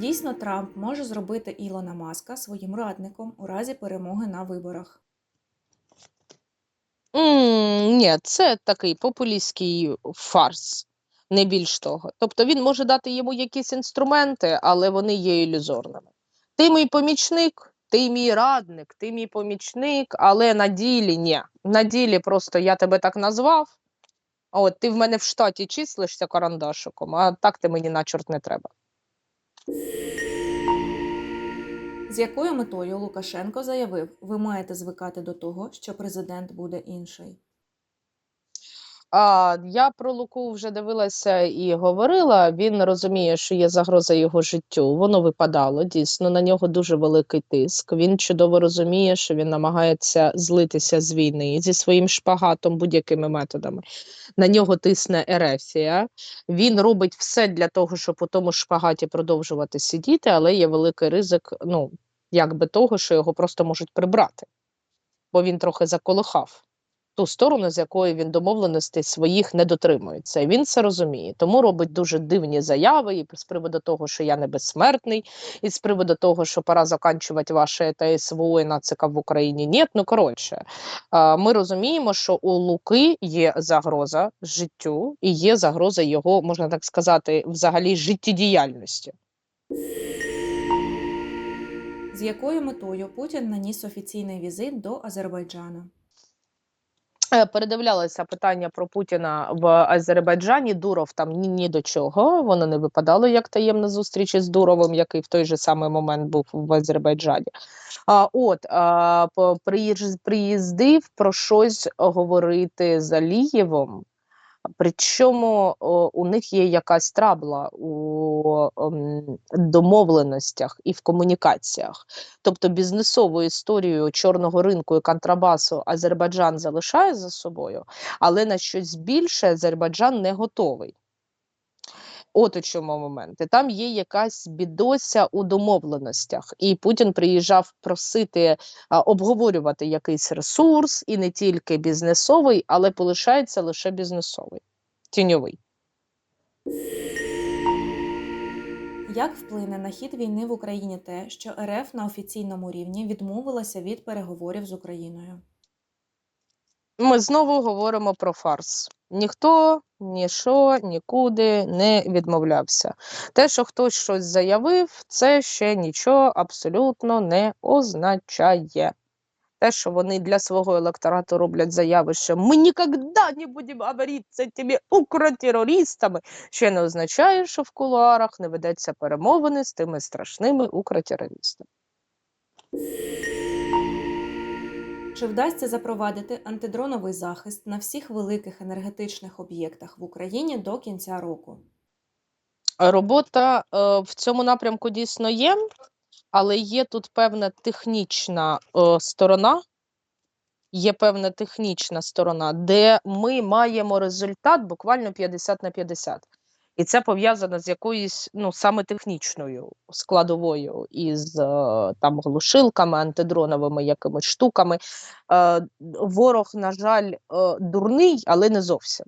дійсно Трамп може зробити Ілона Маска своїм радником у разі перемоги на виборах? М, Ні, це такий популістський фарс, не більш того. Тобто він може дати йому якісь інструменти, але вони є ілюзорними. Ти мій помічник, ти мій радник, ти мій помічник, але на ділі ні. На ділі просто я тебе так назвав. От ти в мене в штаті числишся карандашиком, а так ти мені на чорт не треба. З якою метою Лукашенко заявив, ви маєте звикати до того, що президент буде інший? А, я про Луку вже дивилася і говорила. Він розуміє, що є загроза його життю. Воно випадало дійсно. На нього дуже великий тиск. Він чудово розуміє, що він намагається злитися з війни зі своїм шпагатом будь-якими методами. На нього тисне ерефія. Він робить все для того, щоб у тому шпагаті продовжувати сидіти, але є великий ризик, ну якби того, що його просто можуть прибрати, бо він трохи заколихав ту сторону, з якої він домовленостей своїх не дотримується. Він це розуміє, тому робить дуже дивні заяви і з приводу того, що я не безсмертний, і з приводу того, що пора заканчувати ваше ТСВО і нацика в Україні. Ні, ну коротше, ми розуміємо, що у Луки є загроза життю і є загроза його, можна так сказати, взагалі життєдіяльності. З якою метою Путін наніс офіційний візит до Азербайджану? Е, Передивлялися питання про Путіна в Азербайджані. Дуров там ні, ні до чого. Воно не випадало як таємна зустріч із Дуровим, який в той же самий момент був в Азербайджані. А от а, приїздив про щось говорити з Алієвом. Причому у них є якась трабла у ем, домовленостях і в комунікаціях. Тобто бізнесову історію чорного ринку і контрабасу Азербайджан залишає за собою, але на щось більше Азербайджан не готовий. От у чому момент. І там є якась бідося у домовленостях, і Путін приїжджав просити а, обговорювати якийсь ресурс, і не тільки бізнесовий, але полишається лише бізнесовий, тіньовий. Як вплине на хід війни в Україні те, що РФ на офіційному рівні відмовилася від переговорів з Україною? Ми знову говоримо про фарс. Ніхто, ніщо, нікуди не відмовлявся. Те, що хтось щось заявив, це ще нічого абсолютно не означає. Те, що вони для свого електорату роблять заяви, що ми ніколи не будемо говорити з цими укротерористами, ще не означає, що в кулуарах не ведеться перемовини з тими страшними укротерористами. Чи вдасться запровадити антидроновий захист на всіх великих енергетичних об'єктах в Україні до кінця року? Робота е, в цьому напрямку дійсно є, але є тут певна технічна е, сторона. Є певна технічна сторона, де ми маємо результат буквально 50 на 50. І це пов'язано з якоюсь ну саме технічною складовою із е, там глушилками, антидроновими якимись штуками. Е, ворог, на жаль, е, дурний, але не зовсім.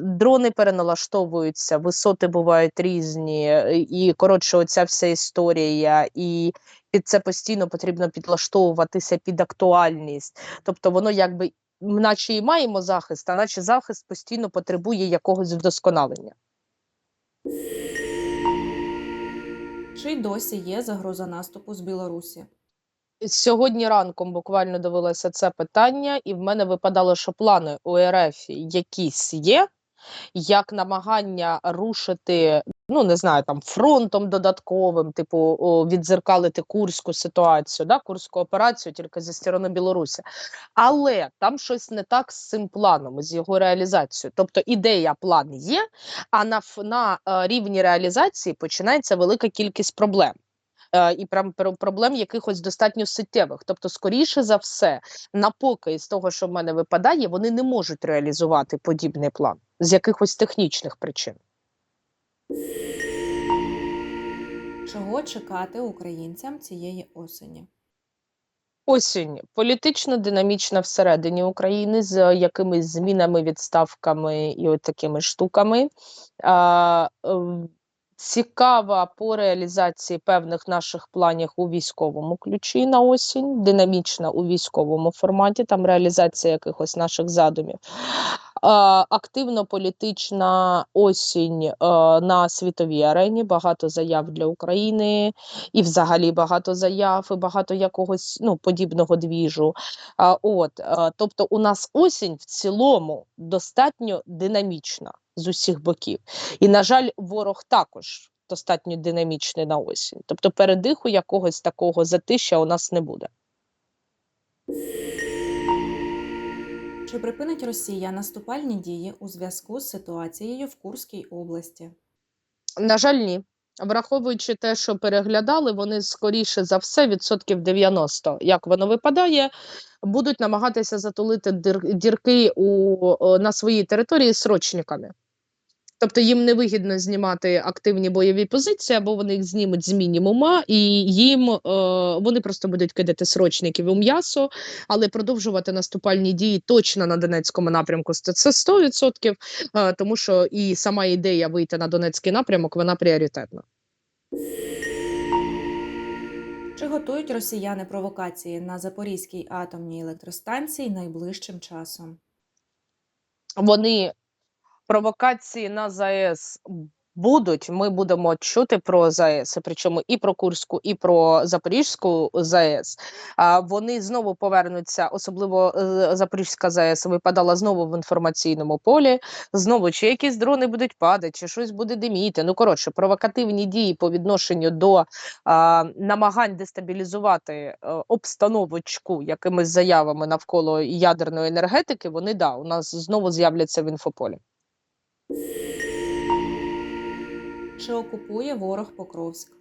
Дрони переналаштовуються, висоти бувають різні, і коротше, оця вся історія, і під це постійно потрібно підлаштовуватися під актуальність. Тобто воно якби наче і маємо захист, а наче захист постійно потребує якогось вдосконалення. Чи досі є загроза наступу з Білорусі? Сьогодні ранком буквально дивилася це питання, і в мене випадало, що плани у РФ якісь є, як намагання рушити, ну не знаю, там фронтом додатковим, типу о, відзеркалити курську ситуацію, да, курську операцію тільки зі сторони Білорусі. Але там щось не так з цим планом, з його реалізацією. Тобто ідея, план є, а на, на е, рівні реалізації починається велика кількість проблем. Е, І прям про- проблем якихось достатньо суттєвих. Тобто, скоріше за все, напоки з того, що в мене випадає, вони не можуть реалізувати подібний план з якихось технічних причин. Чого чекати українцям цієї осені? Осінь політично динамічна всередині України з якимись змінами, відставками і от такими штуками. А, ем, цікава по реалізації певних наших планів у військовому ключі на осінь, динамічна у військовому форматі, там реалізація якихось наших задумів. Активно політична осінь на світовій арені, багато заяв для України, і взагалі багато заяв, і багато якогось ну, подібного двіжу. От, тобто, у нас осінь в цілому достатньо динамічна з усіх боків. І, на жаль, ворог також достатньо динамічний на осінь. Тобто, передиху якогось такого затища у нас не буде. Чи припинить Росія наступальні дії у зв'язку з ситуацією в Курській області? На жаль, ні. Враховуючи те, що переглядали, вони скоріше за все, відсотків 90, як воно випадає, будуть намагатися затулити дірки у, на своїй території срочниками. Тобто їм невигідно знімати активні бойові позиції, або вони їх знімуть з мінімума, і їм е, вони просто будуть кидати срочників у м'ясо, але продовжувати наступальні дії точно на Донецькому напрямку це 100%, е, тому що і сама ідея вийти на Донецький напрямок вона пріоритетна. Чи готують росіяни провокації на Запорізькій атомній електростанції найближчим часом? Вони провокації на ЗАЕС будуть. Ми будемо чути про ЗАЕС, причому і про Курську, і про Запорізьку ЗАЕС. А вони знову повернуться, особливо е, Запорізька ЗАЕС випадала знову в інформаційному полі. Знову чи якісь дрони будуть падати, чи щось буде диміти. Ну коротше, провокативні дії по відношенню до а, намагань дестабілізувати е, обстановочку якимись заявами навколо ядерної енергетики. Вони да у нас знову з'являться в інфополі. Чи окупує ворог Покровськ?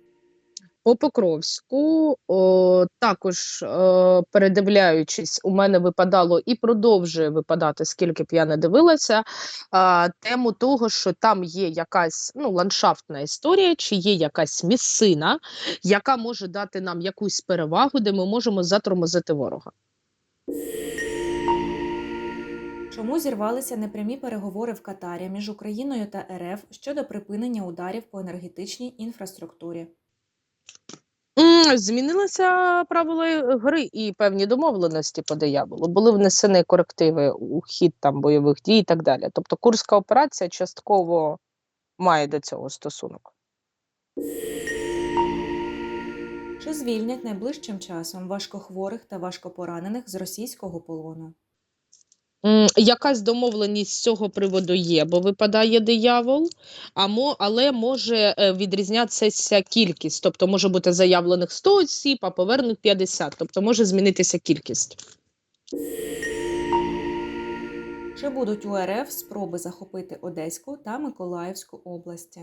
По Покровську о, також е, передивляючись, у мене випадало і продовжує випадати, скільки б я не дивилася, а, тему того, що там є якась ну, ландшафтна історія, чи є якась місцина, яка може дати нам якусь перевагу, де ми можемо затормозити ворога. Чому зірвалися непрямі переговори в Катарі між Україною та РФ щодо припинення ударів по енергетичній інфраструктурі? Змінилися правила гри і певні домовленості по дияволу. Були внесені корективи у хід там бойових дій і так далі. Тобто курська операція частково має до цього стосунок. Чи звільнять найближчим часом важкохворих та важкопоранених з російського полону? Якась домовленість з цього приводу є, бо випадає диявол, але може е, відрізнятися кількість. Тобто може бути заявлених 100 осіб, а повернуть 50. Тобто може змінитися кількість. Чи будуть у РФ спроби захопити Одеську та Миколаївську області?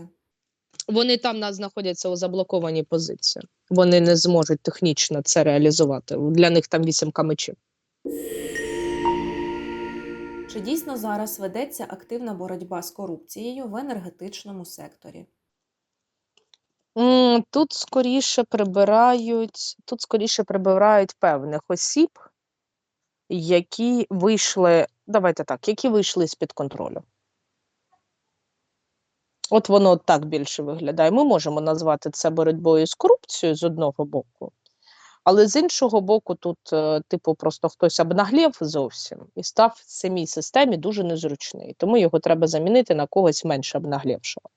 Вони там нас знаходяться у заблокованій позиції. Вони не зможуть технічно це реалізувати. Для них там вісімка мечів. Чи дійсно зараз ведеться активна боротьба з корупцією в енергетичному секторі? Тут скоріше прибирають, тут скоріше прибирають певних осіб, які вийшли, давайте так, які вийшли з-під контролю. От воно так більше виглядає. Ми можемо назвати це боротьбою з корупцією з одного боку, але з іншого боку, тут, е, типу, просто хтось обнаглів зовсім і став в самій системі дуже незручний. Тому його треба замінити на когось менш обнаглівшого.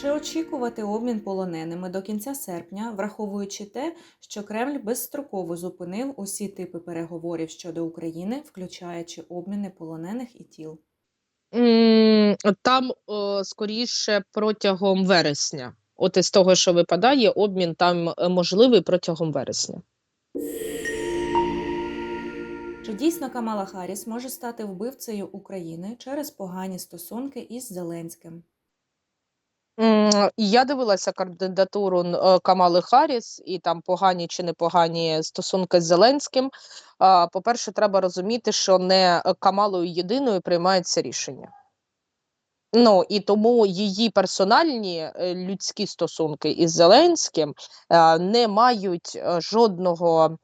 Чи очікувати обмін полоненими до кінця серпня, враховуючи те, що Кремль безстроково зупинив усі типи переговорів щодо України, включаючи обміни полонених і тіл? Там скоріше протягом вересня. От із того, що випадає, обмін там е, можливий протягом вересня. Чи дійсно Камала Харріс може стати вбивцею України через погані стосунки із Зеленським? Я дивилася кандидатуру е, Камали Харріс, і там погані чи непогані стосунки з Зеленським. По-перше, треба розуміти, що не е, Камалою єдиною приймається рішення. Ну і тому її персональні е, людські стосунки із Зеленським е, не мають е, жодного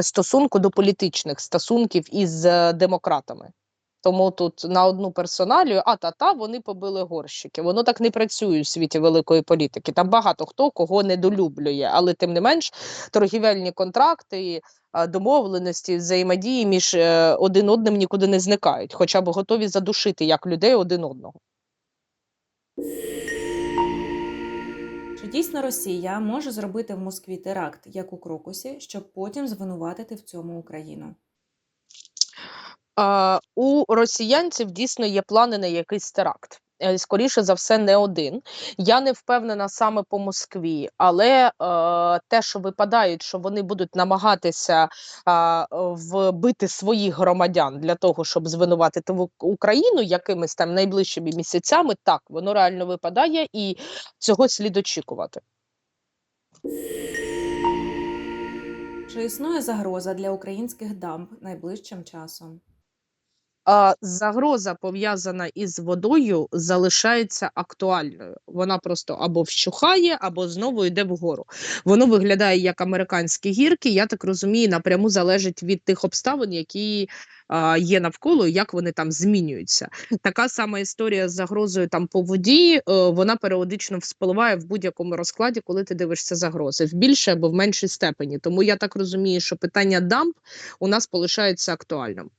стосунку до політичних стосунків із демократами. Тому тут на одну персоналію, а та та вони побили горщики. Воно так не працює у світі великої політики. Там багато хто кого недолюблює, але тим не менш торгівельні контракти, домовленості, взаємодії між е, один одним нікуди не зникають, хоча б готові задушити як людей один одного. Чи дійсно Росія може зробити в Москві теракт, як у Крокусі, щоб потім звинуватити в цьому Україну? У росіянців дійсно є плани на якийсь теракт. Е, Скоріше за все, не один. Я не впевнена саме по Москві, але е, те, що випадають, що вони будуть намагатися а, вбити своїх громадян для того, щоб звинуватити в- Україну якимись там найближчими місяцями, так воно реально випадає, і цього слід очікувати. Чи існує загроза для українських дамб найближчим часом? Загроза пов'язана із водою залишається актуальною. Вона просто або вщухає, або знову йде вгору. Воно виглядає як американські гірки. Я так розумію, напряму залежить від тих обставин, які є навколо, як вони там змінюються. Така сама історія з загрозою там по воді. е, вона періодично вспливає в будь-якому розкладі, коли ти дивишся загрози в більшій або в меншій степені. Тому я так розумію, що питання дамб у нас полишається актуальним.